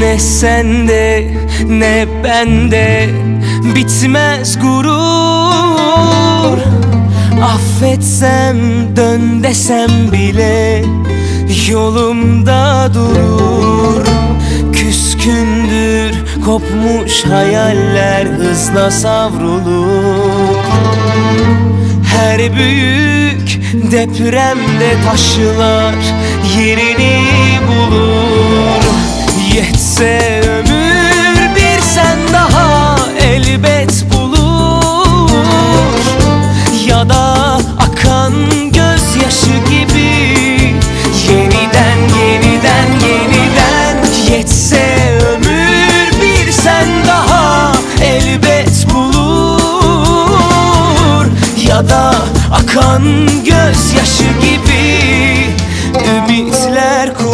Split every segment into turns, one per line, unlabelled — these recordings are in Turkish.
Ne sende ne bende. Bitmez gurur. Affetsem dön desem bile yolumda durur. Küskündür kopmuş hayaller hızla savrulur. Her büyük depremde taşlar yerini bulur Ya da akan gözyaşı gibi Ümitler kurur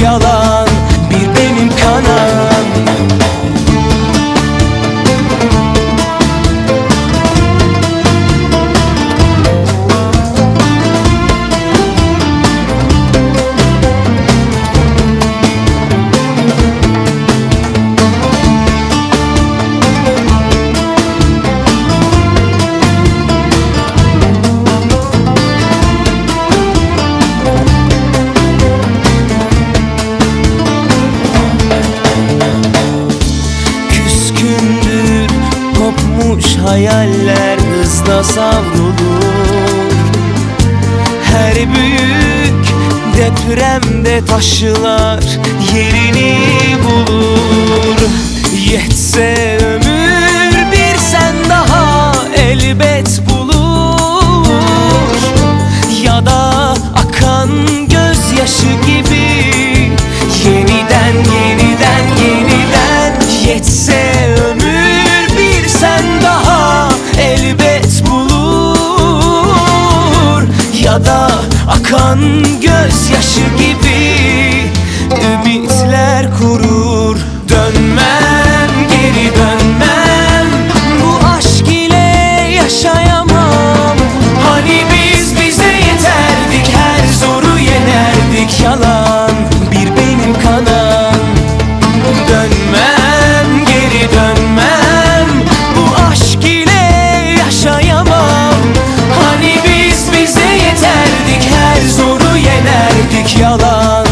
yenerdik hayaller hızla savrulur. Her büyük depremde taşlar yerini bulur. Yetse ömür bir sen daha elbet akan gözyaşı gibi Ümitler kurur. Dönmem geri dönmem. Bu aşk ile yaşayamam. Hani biz bize yeterdik Her zoru yenerdik. Yalan yalan.